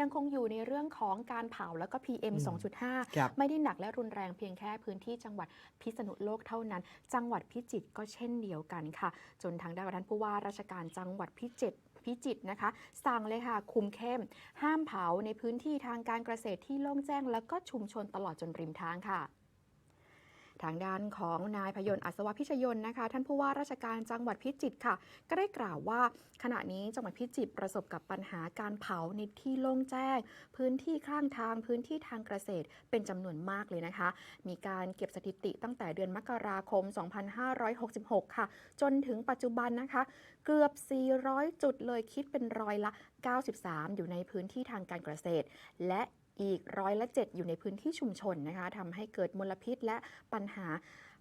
ยังคงอยู่ในเรื่องของการเผาแล้วก็ PM อืม2.5ครับไม่ได้หนักและรุนแรงเพียงแค่พื้นที่จังหวัดพิษณุโลกเท่านั้น จังหวัดพิจิตรก็เช่นเดียวกันค่ะ จนทางด้านท่านผู้ว่าราชการจังหวัดพิจิตรพิจิตรนะคะ สั่งเลยค่ะ คุมเข้ม ห้ามเผาในพื้นที่ทางการเกษตรที่โล่งแจ้ง แล้วก็ชุมชนตลอดจนริมทางค่ะ ทางด้านของนายพยนต์อัศวพิชยนนะคะ ท่านผู้ว่าราชการจังหวัดพิจิตรค่ะ ก็ได้กล่าวว่า ขณะนี้จังหวัดพิจิตรประสบกับปัญหาการเผาในที่โล่งแจ้ง พื้นที่ข้างทางพื้นที่ทางเกษตรเป็นจำนวนมากเลยนะคะ มีการเก็บสถิติตั้งแต่เดือนมกราคม 2566 ค่ะ จนถึงปัจจุบันนะคะ เกือบ 400 จุดเลยคิดเป็นร้อยละ 93 อยู่ในพื้นที่ทางการเกษตร และ อีกร้อยละ7อยู่ในพื้นที่ชุมชนนะคะทำให้เกิดมลพิษและปัญหา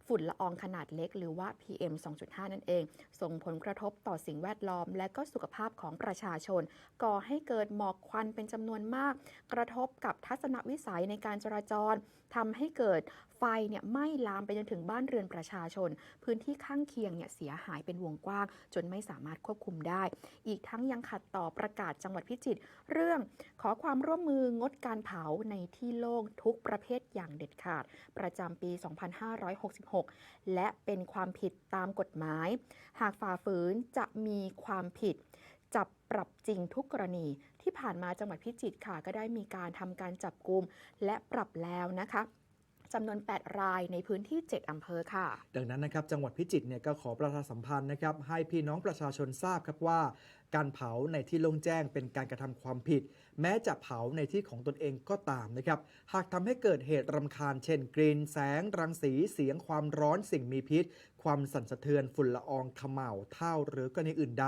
ฝุ่นละอองขนาดเล็กหรือว่า PM 2.5 นั่นเอง ส่งผลกระทบต่อสิ่งแวดล้อม และก็สุขภาพของประชาชน ก่อให้เกิดหมอกควันเป็นจำนวนมาก กระทบกับทัศนวิสัยในการจราจรทำให้เกิดไฟเนี่ยไหม้ลามไปจนถึงบ้านเรือนประชาชน พื้นที่ข้างเคียงเนี่ยเสียหายเป็นวงกว้าง จนไม่สามารถควบคุมได้ อีกทั้งยังขัดต่อประกาศจังหวัดพิจิตรเรื่องขอความร่วมมืองดการเผาในที่โล่งทุกประเภทอย่างเด็ดขาด ประจำปี 2566และเป็นความผิดตามกฎหมาย หากฝ่าฝืนจะมีความผิดจับปรับจริงทุกกรณีที่ผ่านมาจังหวัดพิจิตรค่ะ ก็ได้มีการทำการจับกลุ่มและปรับแล้วนะคะ จำนวน 8 รายในพื้นที่ 7 อำเภอค่ะ ดังนั้นนะครับจังหวัดพิจิตรเนี่ยก็ขอประชาสัมพันธ์นะครับให้พี่น้องประชาชนทราบครับว่า การเผาในที่โล่งแจ้งเป็นการกระทำความผิด แม้จะเผาในที่ของตนเองก็ตามนะครับหากทำให้เกิดเหตุรำคาญเช่นกลิ่นแสง รังสีเสียงความร้อนสิ่งมีพิษ ความสั่นสะเทือนฝุ่นละอองขม่าวเท่าหรือกรณีอื่นใด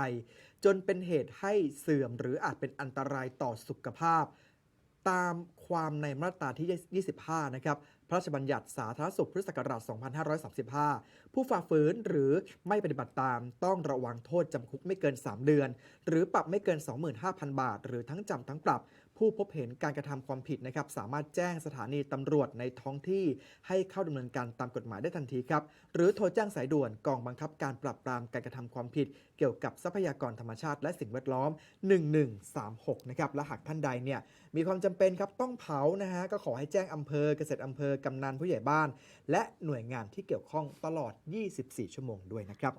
จนเป็นเหตุให้เสื่อม หรืออาจเป็นอันตรายต่อสุขภาพ ตามความในมาตราที่ 25 นะครับ ระราชบัญญัติสาธารณสุขพุทธศักราช 2535 ผู้ฝ่าฝืนหรือไม่ปฏิบัติตามต้องระวังโทษจำคุกไม่เกิน 3 เดือน หรือปรับไม่เกิน 25,000 บาท หรือทั้งจำทั้งปรับ ผู้พบเห็นการกระทำความผิดนะครับ สามารถแจ้งสถานีตำรวจในท้องที่ให้เข้าดำเนินการตามกฎหมายได้ทันทีครับ หรือโทรแจ้งสายด่วนกองบังคับการปราบปรามการกระทำความผิด เกี่ยวกับทรัพยากรธรรมชาติ และสิ่งแวดล้อม 1136 นะครับ และหากท่านใดเนี่ยมีความจำเป็นครับต้องเผานะฮะก็ขอให้แจ้งอำเภอเกษตรอำเภอกำนันผู้ใหญ่บ้าน และหน่วยงานที่เกี่ยวข้องตลอด 24 ชั่วโมงด้วยนะครับ